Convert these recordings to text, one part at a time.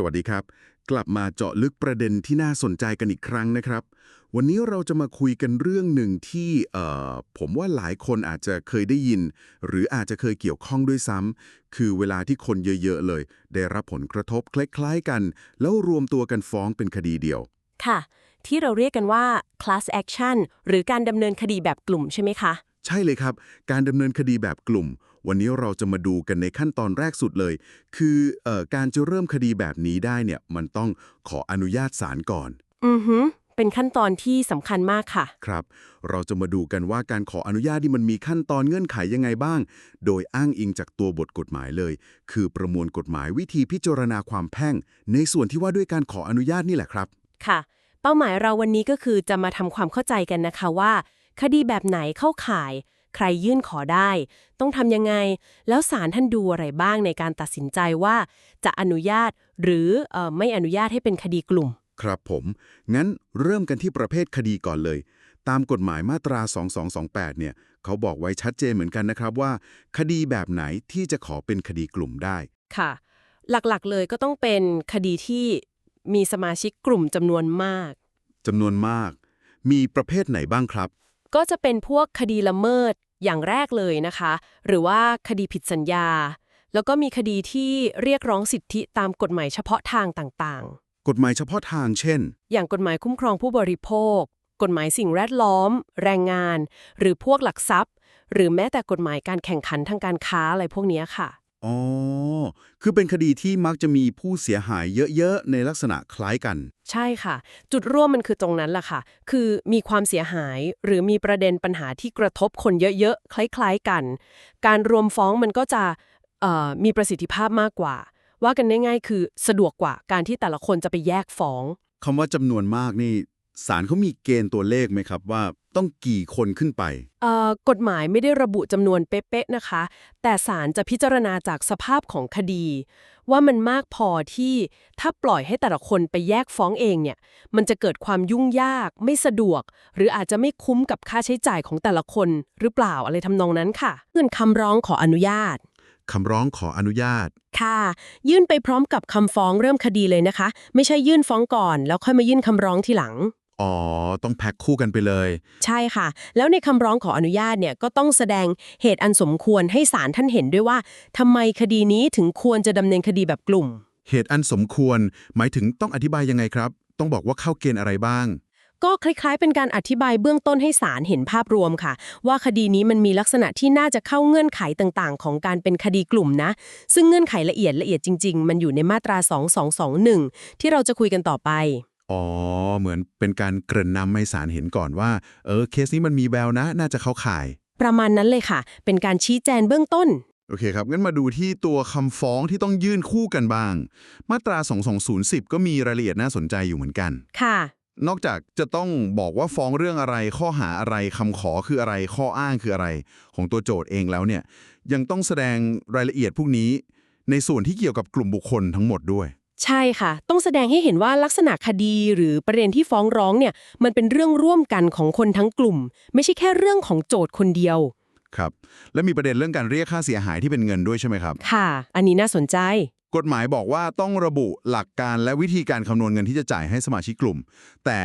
สวัสดีครับ กลับมาเจาะลึกประเด็นที่น่าสนใจกันอีกครั้งนะครับ วันนี้เราจะมาคุยกันเรื่องหนึ่งที่เอ่อผมว่าหลายคนอาจจะเคยได้ยิน หรืออาจจะเคยเกี่ยวข้องด้วยซ้ำคือเวลาที่คนเยอะ ๆ เลย ได้รับผลกระทบคล้ายๆกัน แล้วรวมตัวกันฟ้องเป็นคดีเดียว ค่ะ ที่เราเรียกกันว่า class action หรือการดำเนินคดีแบบกลุ่มใช่ไหมคะ ใช่เลยครับ การดำเนินคดีแบบกลุ่ม วันนี้เราจะมาดูกันในขั้นตอนแรกสุดเลย คือเออการจะเริ่มคดีแบบนี้ได้เนี่ยมันต้องขออนุญาตศาลก่อน อือฮึเป็นขั้นตอนที่สำคัญมากค่ะ ครับ เราจะมาดูกันว่าการขออนุญาตที่มันมีขั้นตอนเงื่อนไขยังไงบ้าง โดยอ้างอิงจากตัวบทกฎหมายเลย คือประมวลกฎหมายวิธีพิจารณาความแพ่ง ในส่วนที่ว่าด้วยการขออนุญาตนี่แหละครับ ค่ะ เป้าหมายเราวันนี้ก็คือจะมาทำความเข้าใจกันนะคะว่า คดีแบบไหนเข้าข่าย ใครยื่นขอได้ ต้องทำยังไง แล้วศาลท่านดูอะไรบ้างในการตัดสินใจว่า จะอนุญาตหรือเออไม่อนุญาตให้เป็นคดีกลุ่ม ครับผม งั้นเริ่มกันที่ประเภทคดีก่อนเลย ตามกฎหมายมาตรา 2228 เนี่ย เขาบอกไว้ชัดเจนเหมือนกันนะครับว่า คดีแบบไหนที่จะขอเป็นคดีกลุ่มได้ ค่ะ หลักๆเลยก็ต้องเป็นคดีที่มีสมาชิกกลุ่มจำนวนมากจำนวนมาก มีประเภทไหนบ้างครับ ก็จะเป็นพวกคดีละเมิดอย่างแรกเลยนะคะ หรือว่าคดีผิดสัญญา แล้วก็มีคดีที่เรียกร้องสิทธิตามกฎหมายเฉพาะทางต่างกฎหมายเฉพาะทางเช่นๆอย่างกฎหมายคุ้มครองผู้บริโภค กฎหมายสิ่งแวดล้อม แรงงาน หรือพวกหลักทรัพย์ หรือแม้แต่กฎหมายการแข่งขันทางการค้าอะไรพวกเนี้ยค่ะ อ๋อ คือเป็นคดีที่มักจะมีผู้เสียหายเยอะๆ ในลักษณะคล้ายกัน ใช่ค่ะ จุดร่วมมันคือตรงนั้นแหละค่ะ คือมีความเสียหายหรือมีประเด็นปัญหาที่กระทบคนเยอะๆ คล้ายๆกัน การรวมฟ้องมันก็จะเอ่อมีประสิทธิภาพมากกว่า ว่ากันง่ายๆ คือสะดวกกว่าการที่แต่ละคนจะไปแยกฟ้องคำว่าจำนวนมากนี่ ศาลเขามีเกณฑ์ตัวเลขไหมครับว่าต้องกี่คนขึ้นไป เอ่อกฎหมายไม่ได้ระบุจำนวนเป๊ะๆนะคะ แต่ศาลจะพิจารณาจากสภาพของคดี ว่ามันมากพอที่ถ้าปล่อยให้แต่ละคนไปแยกฟ้องเองเนี่ย มันจะเกิดความยุ่งยาก ไม่สะดวก หรืออาจจะไม่คุ้มกับค่าใช้จ่ายของแต่ละคนหรือเปล่าอะไรทำนองนั้นค่ะเงื่อนคำร้องขออนุญาตคำร้องขออนุญาต ค่ะ ยื่นไปพร้อมกับคำฟ้องเริ่มคดีเลยนะคะ ไม่ใช่ยื่นฟ้องก่อน แล้วค่อยมายื่นคำร้องทีหลัง อ๋อ ต้องแพ็คคู่กันไปเลย ใช่ค่ะ แล้วในคำร้องขออนุญาตเนี่ยก็ต้องแสดงเหตุอันสมควรให้ศาลท่านเห็นด้วยว่าทำไมคดีนี้ถึงควรจะดำเนินคดีแบบกลุ่ม เหตุอันสมควร หมายถึงต้องอธิบายยังไงครับ ต้องบอกว่าเข้าเกณฑ์อะไรบ้าง ก็คล้ายๆ เป็นการอธิบายเบื้องต้นให้ศาลเห็นภาพรวมค่ะ ว่าคดีนี้มันมีลักษณะที่น่าจะเข้าเงื่อนไขต่างๆ ของการเป็นคดีกลุ่มนะ ซึ่งเงื่อนไขละเอียดละเอียดจริง ๆ มันอยู่ในมาตรา 2221 ที่เราจะคุยกันต่อไป อ๋อ เหมือนเป็นการเกริ่นนำให้ศาลเห็นก่อนว่า เออ เคสนี้มันมีแววนะ น่าจะเข้าข่าย ประมาณนั้นเลยค่ะ เป็นการชี้แจงเบื้องต้น โอเคครับ งั้นมาดูที่ตัวคำฟ้องที่ต้องยื่นคู่กันบ้าง มาตรา 2210 ก็มีรายละเอียดน่าสนใจอยู่เหมือนกัน ค่ะ นอกจากจะต้องบอกว่าฟ้องเรื่องอะไร ข้อหาอะไรคำขอคืออะไร ข้ออ้างคืออะไร ของตัวโจทย์เองแล้วเนี่ย ยังต้องแสดงรายละเอียดพวกนี้ ในส่วนที่เกี่ยวกับกลุ่มบุคคลทั้งหมดด้วย ใช่ค่ะ ต้องแสดงให้เห็นว่าลักษณะคดีหรือประเด็นที่ฟ้องร้องเนี่ย มันเป็นเรื่องร่วมกันของคนทั้งกลุ่ม ไม่ใช่แค่เรื่องของโจทย์คนเดียว ครับ และมีประเด็นเรื่องการเรียกค่าเสียหายที่เป็นเงินด้วยใช่ไหมครับ ค่ะ อันนี้น่าสนใจ กฎหมายบอกว่าต้องระบุหลักการและวิธีการคำนวณเงินที่จะจ่ายให้สมาชิกกลุ่ม แต่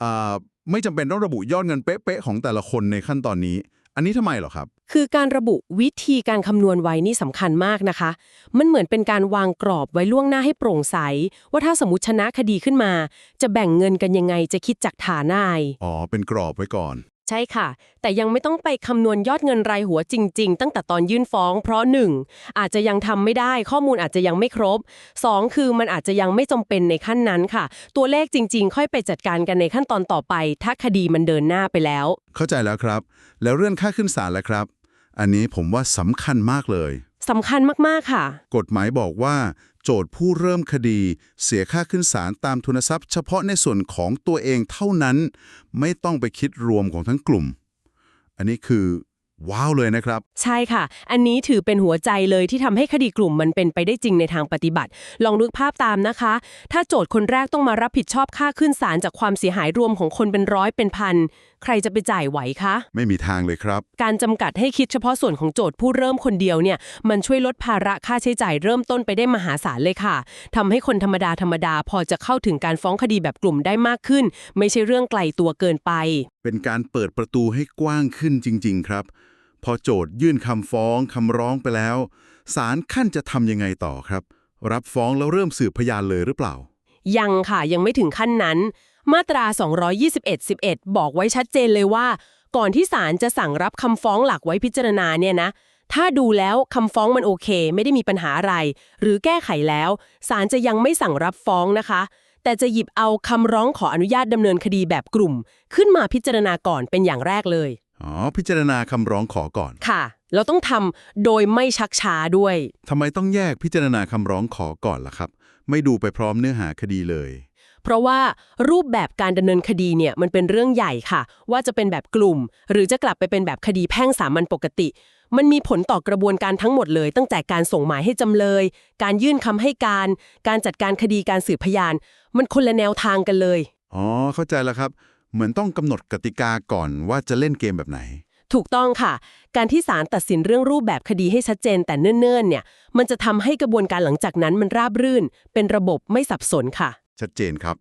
เอ่อไม่จำเป็นต้องระบุยอดเงินเป๊ะๆของแต่ละคนในขั้นตอนนี้ อันนี้ทำไมเหรอครับ คือการระบุวิธีการคำนวณไว้นี่สำคัญมากนะคะ มันเหมือนเป็นการวางกรอบไว้ล่วงหน้าให้โปร่งใส ว่าถ้าสมมติชนะคดีขึ้นมา จะแบ่งเงินกันยังไงจะคิดจากฐานาย อ๋อ เป็นกรอบไว้ก่อน ใช่ค่ะ แต่ยังไม่ต้องไปคำนวณยอดเงินรายหัวจริง ๆ ตั้งแต่ตอนยื่นฟ้อง เพราะ 1. อาจจะยังทำไม่ได้ข้อมูลอาจจะยังไม่ครบ 2. คือมันอาจจะยังไม่จำเป็นในขั้นนั้นค่ะ ตัวเลขจริง ๆ ค่อยไปจัดการกันในขั้นตอนต่อไป ถ้าคดีมันเดินหน้าไปแล้ว เข้าใจแล้วครับ แล้วเรื่องค่าขึ้นศาลแล้วครับ อันนี้ผมว่าสำคัญมากเลย สำคัญมาก ๆ ค่ะ กฎหมายบอกว่า โจทย์ผู้เริ่มคดี เสียค่าขึ้นศาลตามทุนทรัพย์ เฉพาะในส่วนของตัวเองเท่านั้น ไม่ต้องไปคิดรวมของทั้งกลุ่ม อันนี้คือ ว้าวเลยนะครับ ใช่ค่ะ อันนี้ถือเป็นหัวใจเลยที่ทำให้คดีกลุ่มมันเป็นไปได้จริงในทางปฏิบัติ ลองนึกภาพตามนะคะ ถ้าโจทย์คนแรกต้องมารับผิดชอบค่าขึ้นศาลจากความเสียหายรวมของคนเป็นร้อยเป็นพันใครจะไปจ่ายไหวคะ ไม่มีทางเลยครับ การจำกัดให้คิดเฉพาะส่วนของโจทย์ผู้เริ่มคนเดียวเนี่ยมันช่วยลดภาระค่าใช้จ่ายเริ่มต้นไปได้มหาศาลเลยค่ะทำให้คนธรรมดาธรรมดาพอจะเข้าถึงการฟ้องคดีแบบกลุ่มได้มากขึ้น ไม่ใช่เรื่องไกลตัวเกินไป เป็นการเปิดประตูให้กว้างขึ้นจริง ๆ ครับ พอโจทยื่นคำฟ้องคำร้องไปแล้วศาลขั้นจะทำยังไงต่อครับ รับฟ้องแล้วเริ่มสืบพยานเลยหรือเปล่า ยังค่ะยังไม่ถึงขั้นนั้น มาตรา 221.11 บอกไว้ชัดเจนเลยว่า ก่อนที่ศาลจะสั่งรับคำฟ้องหลักไว้พิจารณาเนี่ยนะถ้าดูแล้วคำฟ้องมันโอเค ไม่ได้มีปัญหาอะไร หรือแก้ไขแล้วศาลจะยังไม่สั่งรับฟ้องนะคะ แต่จะหยิบเอาคำร้องขออนุญาตดำเนินคดีแบบกลุ่ม ขึ้นมาพิจารณาก่อนเป็นอย่างแรกเลยอ๋อพิจารณาคำร้องขอก่อนค่ะ เราต้องทำโดยไม่ชักช้าด้วยทำไมต้องแยกพิจารณาคำร้องขอก่อนล่ะครับ ไม่ดูไปพร้อมเนื้อหาคดีเลย เพราะว่ารูปแบบการดำเนินคดีเนี่ยมันเป็นเรื่องใหญ่ค่ะ ว่าจะเป็นแบบกลุ่ม หรือจะกลับไปเป็นแบบคดีแพ่งสามัญปกติ มันมีผลต่อกระบวนการทั้งหมดเลย ตั้งแต่การส่งหมายให้จำเลย การยื่นคำให้การ การจัดการคดีการสืบพยาน มันคนละแนวทางกันเลยอ๋อเข้าใจแล้วครับ เหมือนต้องกำหนดกติกาก่อนว่าจะเล่นเกมแบบไหนถูกต้องค่ะ การที่ศาลตัดสินเรื่องรูปแบบคดีให้ชัดเจนแต่เนิ่นๆเนี่ย มันจะทำให้กระบวนการหลังจากนั้นมันราบรื่น เป็นระบบไม่สับสนค่ะ ชัดเจนครับ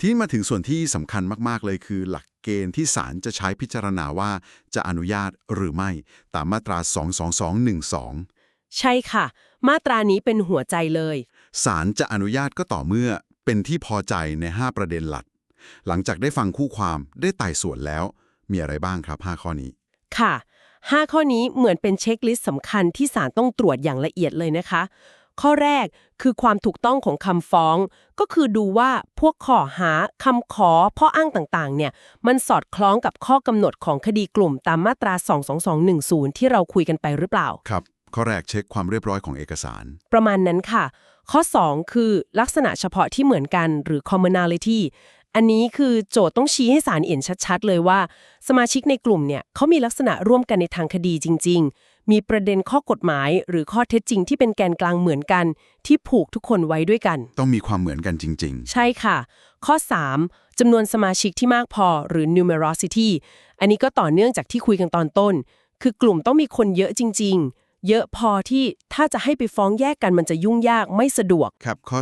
ที่มาถึงส่วนที่สำคัญมาก ๆ เลยคือหลักเกณฑ์ที่ศาลจะใช้พิจารณาว่าจะอนุญาตหรือไม่ตามมาตรา 22212 ใช่ค่ะ มาตรานี้เป็นหัวใจเลยศาลจะอนุญาตก็ต่อเมื่อเป็นที่พอใจใน 5 ประเด็นหลัก หลังจากได้ฟังคู่ความได้ไต่สวนแล้ว มีอะไรบ้างครับ 5 ข้อนี้ ค่ะ 5 ข้อนี้เหมือนเป็นเช็คลิสต์สำคัญที่ศาลต้องตรวจอย่างละเอียดเลยนะคะ ข้อแรกคือความถูกต้องของคำฟ้อง ก็คือดูว่าพวกข้อหาคำขอข้ออ้างต่างๆ เนี่ย มันสอดคล้องกับข้อกำหนดของคดีกลุ่มตามมาตรา 22210 ที่เราคุยกันไปหรือเปล่า ครับ ข้อแรกเช็คความเรียบร้อยของเอกสาร ประมาณนั้นค่ะ ข้อ 2 คือลักษณะเฉพาะที่เหมือนกันหรือ commonality อันนี้คือโจทย์ต้องชี้ให้ศาลเห็นชัดๆ เลยว่า สมาชิกในกลุ่มเนี่ยเขามีลักษณะร่วมกันในทางคดีจริง ๆ มีประเด็นข้อกฎหมายหรือข้อเท็จจริงที่เป็นแกนกลางเหมือนกัน ที่ผูกทุกคนไว้ด้วยกัน ต้องมีความเหมือนกันจริง ใช่ค่ะ ข้อ 3จำนวนสมาชิกที่มากพอหรือ numerosity อันนี้ก็ต่อเนื่องจากที่คุยกันตอนต้น คือกลุ่มต้องมีคนเยอะจริง ๆ เยอะพอที่ถ้าจะให้ไปฟ้องแยกกันมันจะยุ่งยากไม่สะดวก ๆ ครับข้อ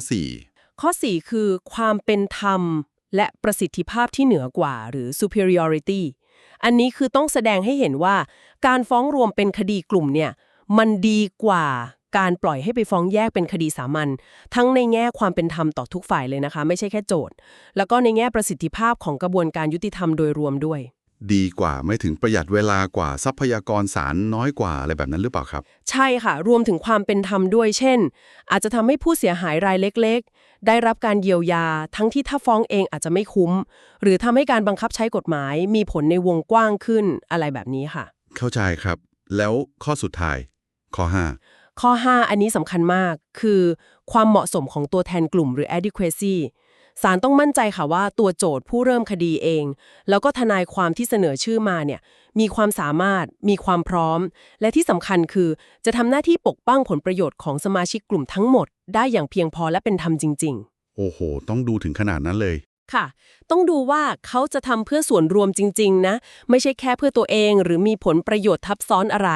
ข้อ 4 คือความเป็นธรรม และประสิทธิภาพที่เหนือกว่าหรือ superiority อันนี้คือต้องแสดงให้เห็นว่า การฟ้องรวมเป็นคดีกลุ่มเนี่ยมันดีกว่าการปล่อยให้ไปฟ้องแยกเป็นคดีสามัญทั้งในแง่ความเป็นธรรมต่อทุกฝ่ายเลยนะคะ ไม่ใช่แค่โจทย์ แล้วก็ในแง่ประสิทธิภาพของกระบวนการยุติธรรมโดยรวมด้วย ดีกว่าไม่ถึงประหยัดเวลากว่าทรัพยากรศาลน้อยกว่าอะไรแบบนั้นหรือเปล่าครับ ใช่ค่ะ รวมถึงความเป็นธรรมด้วยเช่น อาจจะทำให้ผู้เสียหายรายเล็กๆ ได้รับการเยียวยา ทั้งที่ถ้าฟ้องเองอาจจะไม่คุ้ม หรือทำให้การบังคับใช้กฎหมายมีผลในวงกว้างขึ้นอะไรแบบนี้ค่ะ เข้าใจครับ แล้วข้อสุดท้าย ข้อข้อ 5 อันนี้สำคัญมาก คือ ความเหมาะสมของตัวแทนกลุ่มหรือ adequacy ศาลต้องมั่นใจค่ะว่าตัวโจทย์ผู้เริ่มคดีเอง แล้วก็ทนายความที่เสนอชื่อมาเนี่ยมีความสามารถ มีความพร้อม และที่สำคัญคือ จะทำหน้าที่ปกป้องผลประโยชน์ของสมาชิกกลุ่มทั้งหมด ได้อย่างเพียงพอและเป็นธรรมจริง ๆ โอ้โห ต้องดูถึงขนาดนั้นเลย ค่ะ ต้องดูว่าเขาจะทำเพื่อส่วนรวมจริง ๆ นะ ไม่ใช่แค่เพื่อตัวเองหรือมีผลประโยชน์ทับซ้อนอะไร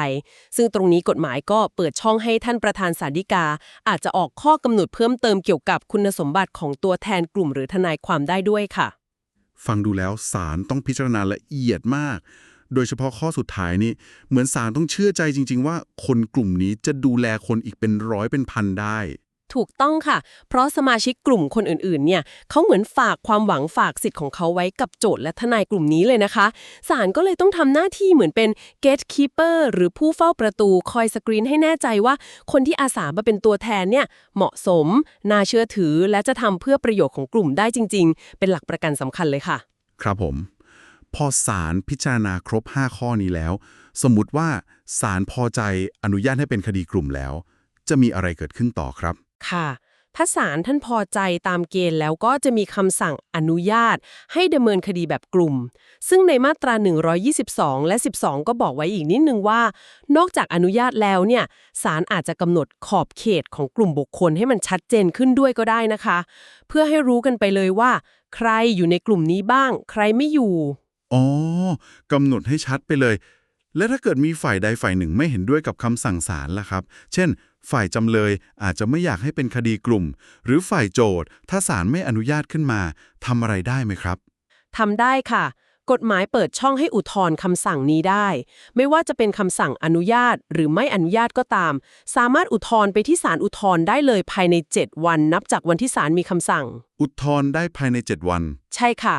ซึ่งตรงนี้กฎหมายก็เปิดช่องให้ท่านประธานสาธิกา อาจจะออกข้อกำหนดเพิ่มเติมเกี่ยวกับคุณสมบัติของตัวแทนกลุ่มหรือทนายความได้ด้วยค่ะ ฟังดูแล้วศาลต้องพิจารณาละเอียดมาก โดยเฉพาะข้อสุดท้ายนี่เหมือนศาลต้องเชื่อใจจริง ๆ ว่าคนกลุ่มนี้จะดูแลคนอีกเป็นร้อยเป็นพันได้ ถูกต้องค่ะ เพราะสมาชิกกลุ่มคนอื่นๆ เนี่ยเขาเหมือนฝากความหวังฝากสิทธิ์ของเขาไว้กับโจทย์และทนายกลุ่มนี้เลยนะคะ ศาลก็เลยต้องทำหน้าที่เหมือนเป็น gatekeeper หรือผู้เฝ้าประตูคอยสกรีนให้แน่ใจว่า คนที่อาสามาเป็นตัวแทนเนี่ยเหมาะสม น่าเชื่อถือ และจะทำเพื่อประโยชน์ของกลุ่มได้จริง ๆ เป็นหลักประกันสำคัญเลยค่ะ ครับผม พอศาลพิจารณาครบ 5 ข้อนี้แล้ว สมมุติว่าศาลพอใจอนุญาตให้เป็นคดีกลุ่มแล้ว จะมีอะไรเกิดขึ้นต่อครับ ค่ะถ้าศาลท่านพอใจตามเกณฑ์แล้วก็จะมีคำสั่งอนุญาต ให้ดำเนินคดีแบบกลุ่ม ซึ่งในมาตรา 122 และ 12 ก็บอกไว้อีกนิดนึงว่า นอกจากอนุญาตแล้วเนี่ยศาลอาจจะกำหนดขอบเขตของกลุ่มบุคคลให้มันชัดเจนขึ้นด้วยก็ได้นะคะ เพื่อให้รู้กันไปเลยว่า ใครอยู่ในกลุ่มนี้บ้าง ใครไม่อยู่ อ๋อกำหนดให้ชัดไปเลย และถ้าเกิดมีฝ่ายใดฝ่ายหนึ่งไม่เห็นด้วยกับคำสั่งศาลล่ะครับ เช่น ฝ่ายจำเลยอาจจะไม่อยากให้เป็นคดีกลุ่ม หรือฝ่ายโจทย์ถ้าศาลไม่อนุญาตขึ้นมาทำอะไรได้ไหมครับทำได้ค่ะ กฎหมายเปิดช่องให้อุทธรณ์คำสั่งนี้ได้ ไม่ว่าจะเป็นคำสั่งอนุญาตหรือไม่อนุญาตก็ตาม สามารถอุทธรณ์ไปที่ศาลอุทธรณ์ได้เลยภายใน 7 วันนับจากวันที่ศาลมีคำสั่ง อุทธรณ์ได้ภายใน 7 วัน ใช่ค่ะ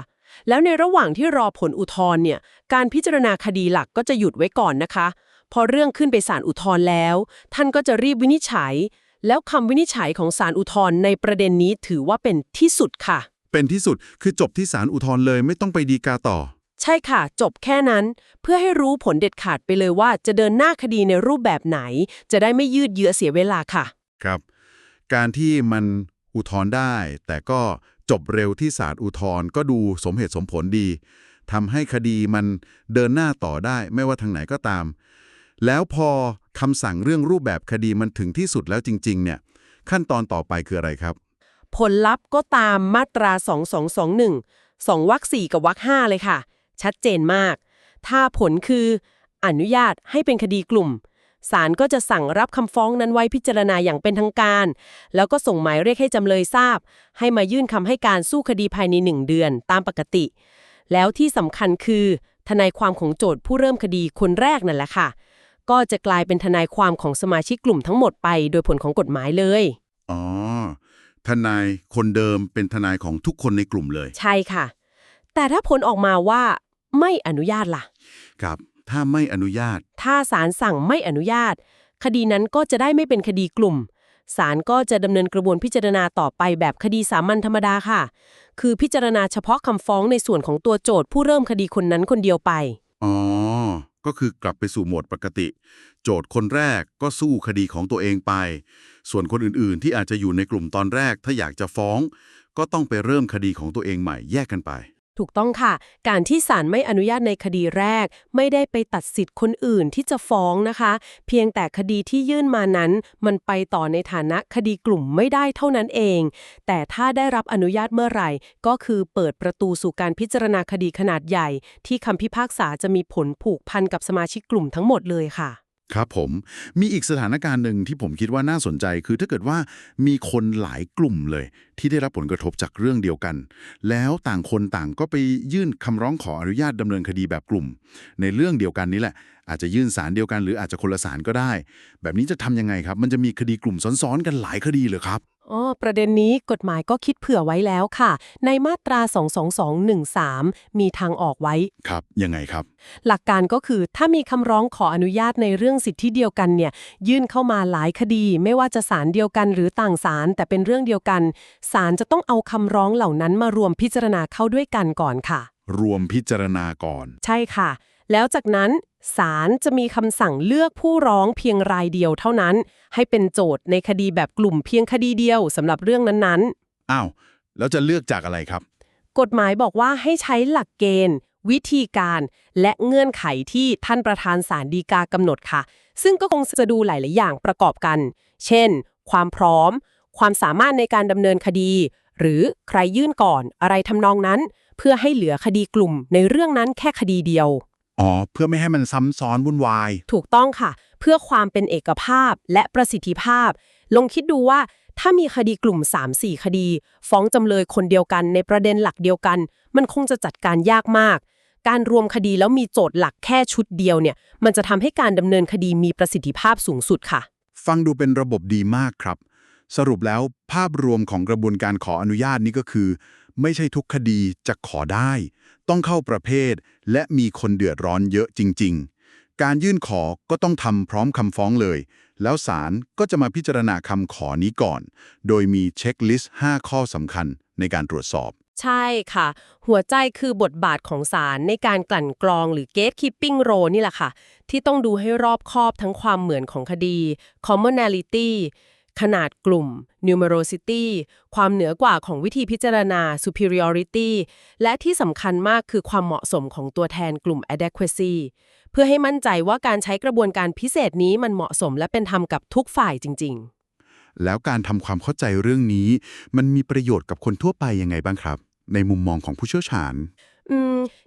แล้วในระหว่างที่รอผลอุทธรณ์เนี่ยการพิจารณาคดีหลักก็จะหยุดไว้ก่อนนะคะ พอเรื่องขึ้นไปศาลอุทธรณ์แล้ว ท่านก็จะรีบวินิจฉัย แล้วคำวินิจฉัยของศาลอุทธรณ์ในประเด็นนี้ถือว่าเป็นที่สุดค่ะ เป็นที่สุดคือจบที่ศาลอุทธรณ์เลยไม่ต้องไปดีกาต่อ ใช่ค่ะ จบแค่นั้น เพื่อให้รู้ผลเด็ดขาดไปเลยว่าจะเดินหน้าคดีในรูปแบบไหน จะได้ไม่ยืดเยื้อเสียเวลาค่ะ ครับ การที่มันอุทธรณ์ได้ แต่ก็จบเร็วที่ศาลอุทธรณ์ก็ดูสมเหตุสมผลดีทำให้คดีมันเดินหน้าต่อได้ไม่ว่าทางไหนก็ตาม แล้วพอคำสั่งเรื่องรูปแบบคดีมันถึงที่สุดแล้วจริง ๆ เนี่ย ขั้นตอนต่อไปคืออะไรครับ ผลลัพธ์ก็ตามมาตรา 2221 2วรรค4กับวรรค5เลยค่ะ ชัดเจนมาก ถ้าผลคือ อนุญาตให้เป็นคดีกลุ่มศาลก็จะสั่งรับคำฟ้องนั้นไว้พิจารณาอย่างเป็นทางการ แล้วก็ส่งหมายเรียกให้จำเลยทราบ ให้มายื่นคำให้การสู้คดีภายใน1เดือนตามปกติ แล้วที่สำคัญคือ ทนายความของโจทย์ผู้เริ่มคดีคนแรกนั่นแหละค่ะ ก็จะกลายเป็นทนายความของสมาชิกกลุ่มทั้งหมดไป โดยผลของกฎหมายเลย อ๋อ ทนายคนเดิมเป็นทนายของทุกคนในกลุ่มเลย ใช่ค่ะ แต่ถ้าผลออกมาว่าไม่อนุญาตล่ะ ครับ ถ้าไม่อนุญาต ถ้าศาลสั่งไม่อนุญาต คดีนั้นก็จะได้ไม่เป็นคดีกลุ่มศาลก็จะดำเนินกระบวนพิจารณาต่อไปแบบคดีสามัญธรรมดาค่ะ คือพิจารณาเฉพาะคำฟ้องในส่วนของตัวโจทย์ผู้เริ่มคดีคนนั้นคนเดียวไป อ๋อ ก็คือกลับไปสู่โหมดปกติ โจทย์คนแรกก็สู้คดีของตัวเองไป ส่วนคนอื่นๆ ที่อาจจะอยู่ในกลุ่มตอนแรก ถ้าอยากจะฟ้อง ก็ต้องไปเริ่มคดีของตัวเองใหม่แยกกันไป ถูกต้องค่ะ การที่ศาลไม่อนุญาตในคดีแรก ไม่ได้ไปตัดสิทธิ์คนอื่นที่จะฟ้องนะคะ เพียงแต่คดีที่ยื่นมานั้น มันไปต่อในฐานะคดีกลุ่มไม่ได้เท่านั้นเอง แต่ถ้าได้รับอนุญาตเมื่อไหร่ ก็คือเปิดประตูสู่การพิจารณาคดีขนาดใหญ่ ที่คำพิพากษาจะมีผลผูกพันกับสมาชิกกลุ่มทั้งหมดเลยค่ะ ครับผมมีอีกสถานการณ์หนึ่งที่ผมคิดว่าน่าสนใจ คือถ้าเกิดว่ามีคนหลายกลุ่มเลย ที่ได้รับผลกระทบจากเรื่องเดียวกัน แล้วต่างคนต่างก็ไปยื่นคำร้องขออนุญาตดำเนินคดีแบบกลุ่ม ในเรื่องเดียวกันนี้แหละ อาจจะยื่นสารเดียวกันหรืออาจจะคนละสารก็ได้ แบบนี้จะทำยังไงครับ มันจะมีคดีกลุ่มซ้อนๆกันหลายคดีเหรือครับ อ๋อประเด็นนี้กฎหมายก็คิดเผื่อไว้แล้วค่ะ ในมาตรา 22213 มีทางออกไว้ ครับ ยังไงครับ หลักการก็คือถ้ามีคำร้องขออนุญาตในเรื่องสิทธิเดียวกันเนี่ย ยื่นเข้ามาหลายคดี ไม่ว่าจะศาลเดียวกันหรือต่างศาลแต่เป็นเรื่องเดียวกันศาลจะต้องเอาคำร้องเหล่านั้นมารวมพิจารณาเข้าด้วยกันก่อนค่ะ รวมพิจารณาก่อน ใช่ค่ะ แล้วจากนั้นศาลจะมีคำสั่งเลือกผู้ร้องเพียงรายเดียวเท่านั้น ให้เป็นโจทย์ในคดีแบบกลุ่มเพียงคดีเดียวสำหรับเรื่องนั้นๆ อ้าว แล้วจะเลือกจากอะไรครับ กฎหมายบอกว่าให้ใช้หลักเกณฑ์ วิธีการและเงื่อนไขที่ท่านประธานศาลฎีกากำหนดค่ะ ซึ่งก็คงจะดูหลาย ๆ อย่างประกอบกัน เช่น ความพร้อม ความสามารถในการดำเนินคดี หรือใครยื่นก่อนอะไรทำนองนั้น เพื่อให้เหลือคดีกลุ่มในเรื่องนั้นแค่คดีเดียว อ๋อ เพื่อไม่ให้มันซ้ำซ้อนวุ่นวาย ถูกต้องค่ะ เพื่อความเป็นเอกภาพและประสิทธิภาพ ลองคิดดูว่า ถ้ามีคดีกลุ่ม 3-4 คดี ฟ้องจำเลยคนเดียวกันในประเด็นหลักเดียวกัน มันคงจะจัดการยากมาก การรวมคดีแล้วมีโจทย์หลักแค่ชุดเดียวเนี่ย มันจะทำให้การดำเนินคดีมีประสิทธิภาพสูงสุดค่ะ ฟังดูเป็นระบบดีมากครับ สรุปแล้วภาพรวมของกระบวนการขออนุญาตนี้ก็คือ ไม่ใช่ทุกคดีจะขอได้ ต้องเข้าประเภท และมีคนเดือดร้อนเยอะจริง ๆ การยื่นขอก็ต้องทำพร้อมคำฟ้องเลย แล้วศาลก็จะมาพิจารณาคำขอนี้ก่อน โดยมีเช็คลิสต์ 5 ข้อสำคัญในการตรวจสอบ ใช่ค่ะ หัวใจคือบทบาทของศาลในการกลั่นกรองหรือ gatekeeping role นี่แหละค่ะ ที่ต้องดูให้รอบคอบทั้งความเหมือนของคดี commonality ขนาดกลุ่ม numerosity ความเหนือกว่าของวิธีพิจารณา superiority และที่สำคัญมากคือความเหมาะสมของตัวแทนกลุ่ม adequacy เพื่อให้มั่นใจว่าการใช้กระบวนการพิเศษนี้มันเหมาะสมและเป็นธรรมกับทุกฝ่ายจริง ๆ แล้วการทำความเข้าใจเรื่องนี้ มันมีประโยชน์กับคนทั่วไปยังไงบ้างครับ ในมุมมองของผู้เชี่ยวชาญ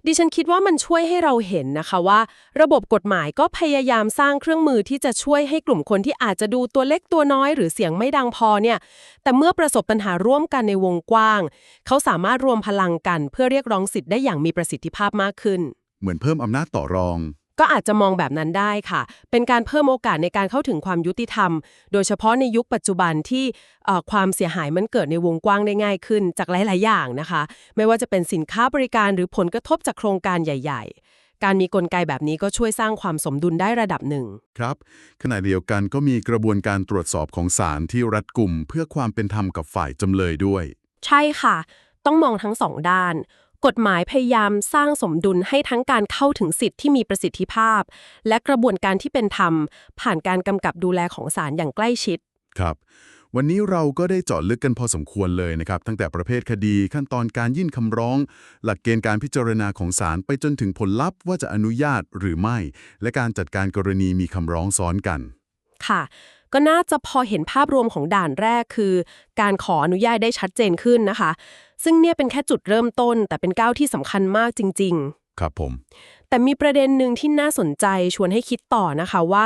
ดิฉันคิดว่ามันช่วยให้เราเห็นนะคะว่า ระบบกฎหมายก็พยายามสร้างเครื่องมือที่จะช่วยให้กลุ่มคนที่อาจจะดูตัวเล็กตัวน้อย หรือเสียงไม่ดังพอเนี่ย แต่เมื่อประสบปัญหาร่วมกันในวงกว้าง เขาสามารถรวมพลังกันเพื่อเรียกร้องสิทธิ์ได้อย่างมีประสิทธิภาพมากขึ้น เหมือนเพิ่มอำนาจต่อรอง ก็อาจจะมองแบบนั้นได้ค่ะ เป็นการเพิ่มโอกาสในการเข้าถึงความยุติธรรม โดยเฉพาะในยุคปัจจุบันที่เอ่อความเสียหายมันเกิดในวงกว้างได้ง่ายขึ้นจากหลาย ๆ อย่างนะคะ ไม่ว่าจะเป็นสินค้าบริการหรือผลกระทบจากโครงการใหญ่ ๆ การมีกลไกแบบนี้ก็ช่วยสร้างความสมดุลได้ระดับหนึ่ง ครับ ขณะเดียวกันก็มีกระบวนการตรวจสอบของศาลที่รัดกุมเพื่อความเป็นธรรมกับฝ่ายจำเลยด้วย ใช่ค่ะ ต้องมองทั้งสองด้าน กฎหมายพยายามสร้างสมดุลให้ทั้งการเข้าถึงสิทธิ์ที่มีประสิทธิภาพ และกระบวนการที่เป็นธรรม ผ่านการกำกับดูแลของศาลอย่างใกล้ชิด ครับ วันนี้เราก็ได้เจาะลึกกันพอสมควรเลยนะครับ ตั้งแต่ประเภทคดีขั้นตอนการยื่นคำร้อง หลักเกณฑ์การพิจารณาของศาลไปจนถึงผลลัพธ์ว่าจะอนุญาตหรือไม่ และการจัดการกรณีมีคำร้องซ้อนกัน ค่ะ ก็น่าจะพอเห็นภาพรวมของด่านแรกคือ การขออนุญาตได้ชัดเจนขึ้นนะคะ ซึ่งเนี่ยเป็นแค่จุดเริ่มต้น แต่เป็นก้าวที่สำคัญมากจริงครับผมๆแต่มีประเด็นหนึ่งที่น่าสนใจชวนให้คิดต่อนะคะว่า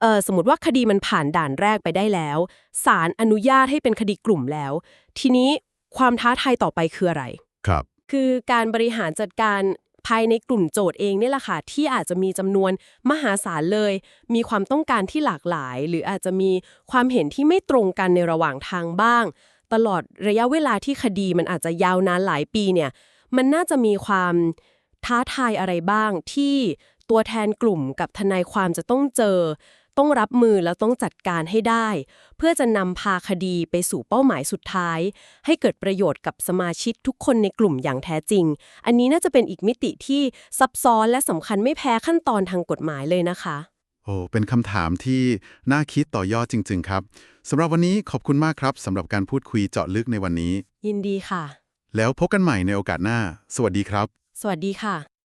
เออสมมติว่าคดีมันผ่านด่านแรกไปได้แล้วศาลอนุญาตให้เป็นคดีกลุ่มแล้ว ทีนี้ความท้าทายต่อไปคืออะไร ครับ คือการบริหารจัดการ ภายในกลุ่มโจทย์เองเนี่ยแหละค่ะที่อาจจะมีจำนวนมหาศาลเลย มีความต้องการที่หลากหลาย หรืออาจจะมีความเห็นที่ไม่ตรงกันในระหว่างทางบ้าง ตลอดระยะเวลาที่คดีมันอาจจะยาวนานหลายปีเนี่ยมันน่าจะมีความท้าทายอะไรบ้างที่ตัวแทนกลุ่มกับทนายความจะต้องเจอ ต้องรับมือแล้วต้องจัดการให้ได้ เพื่อจะนำพาคดีไปสู่เป้าหมายสุดท้าย ให้เกิดประโยชน์กับสมาชิกทุกคนในกลุ่มอย่างแท้จริง อันนี้น่าจะเป็นอีกมิติที่ซับซ้อนและสำคัญไม่แพ้ขั้นตอนทางกฎหมายเลยนะคะโอ้เป็นคำถามที่น่าคิดต่อยอดจริง ๆ ครับสำหรับวันนี้ขอบคุณมากครับสำหรับการพูดคุยเจาะลึกในวันนี้ ยินดีค่ะ แล้วพบกันใหม่ในโอกาสหน้า สวัสดีครับ สวัสดีค่ะ